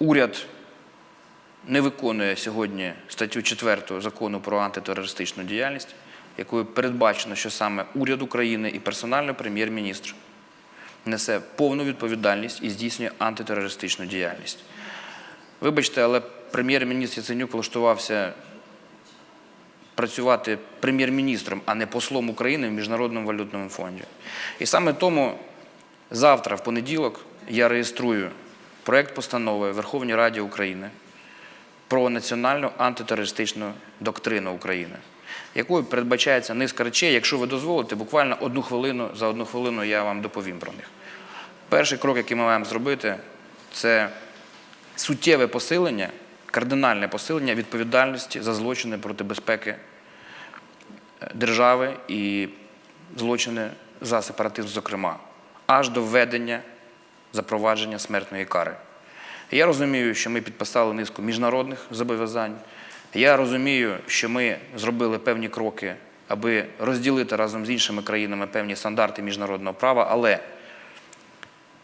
уряд не виконує сьогодні статтю 4 закону про антитерористичну діяльність, якою передбачено, що саме уряд України і персонально прем'єр-міністр несе повну відповідальність і здійснює антитерористичну діяльність. Вибачте, але прем'єр-міністр Яценюк влаштувався працювати прем'єр-міністром, а не послом України в Міжнародному валютному фонді. І саме тому завтра, в понеділок, я реєструю проект постанови Верховній Раді України про національну антитерористичну доктрину України, якою передбачається низка речей. Якщо ви дозволите, буквально одну хвилину, за одну хвилину я вам доповім про них. Перший крок, який ми маємо зробити, це суттєве посилення, кардинальне посилення відповідальності за злочини проти безпеки е, держави і злочини за сепаратизм, зокрема, аж до введення запровадження смертної кари. Я розумію, що ми підписали низку міжнародних зобов'язань. Я розумію, що ми зробили певні кроки, аби розділити разом з іншими країнами певні стандарти міжнародного права, але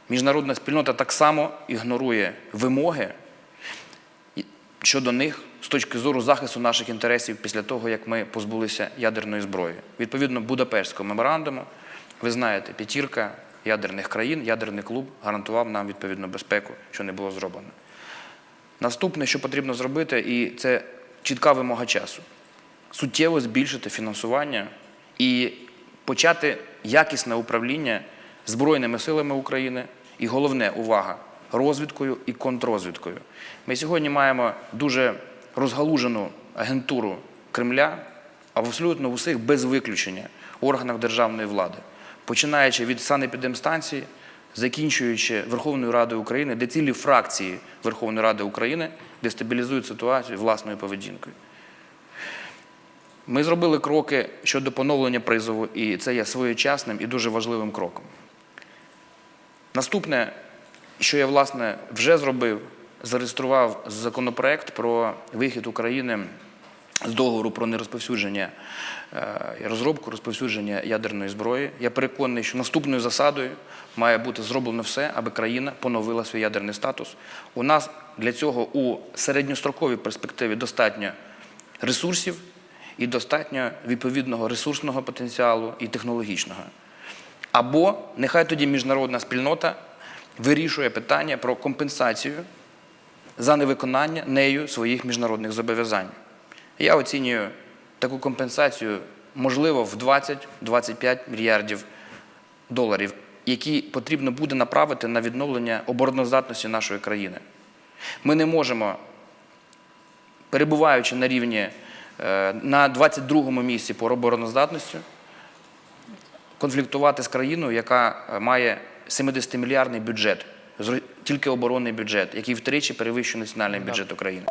міжнародна спільнота так само ігнорує вимоги щодо них з точки зору захисту наших інтересів після того, як ми позбулися ядерної зброї. Відповідно Будапештського меморандуму, ви знаєте, п'ятірка ядерних країн, ядерний клуб гарантував нам відповідну безпеку, що не було зроблено. Наступне, що потрібно зробити, і це чітка вимога часу суттєво збільшити фінансування і почати якісне управління Збройними силами України і головне увага розвідкою і контррозвідкою. Ми сьогодні маємо дуже розгалужену агентуру Кремля, абсолютно в усіх без виключення органах державної влади, починаючи від санепідемстанції, закінчуючи Верховною Радою України, де цілі фракції Верховної Ради України дестабілізують ситуацію власною поведінкою. Ми зробили кроки щодо поновлення призову, і це є своєчасним і дуже важливим кроком. Наступне, що я власне вже зробив, зареєстрував законопроект про вихід України з договору про нерозповсюдження е, і розробку розповсюдження ядерної зброї. Я переконаний, що наступною засадою має бути зроблено все, аби країна поновила свій ядерний статус. У нас для цього у середньостроковій перспективі достатньо ресурсів і достатньо відповідного ресурсного потенціалу і технологічного. Або нехай тоді міжнародна спільнота вирішує питання про компенсацію за невиконання нею своїх міжнародних зобов'язань. Я оцінюю таку компенсацію, можливо, в 20-25 мільярдів доларів, які потрібно буде направити на відновлення обороноздатності нашої країни. Ми не можемо, перебуваючи на рівні е, на 22-му місці по обороноздатності, конфліктувати з країною, яка е, має 70-мільярдний бюджет, тільки оборонний бюджет, який втричі перевищує національний бюджет України.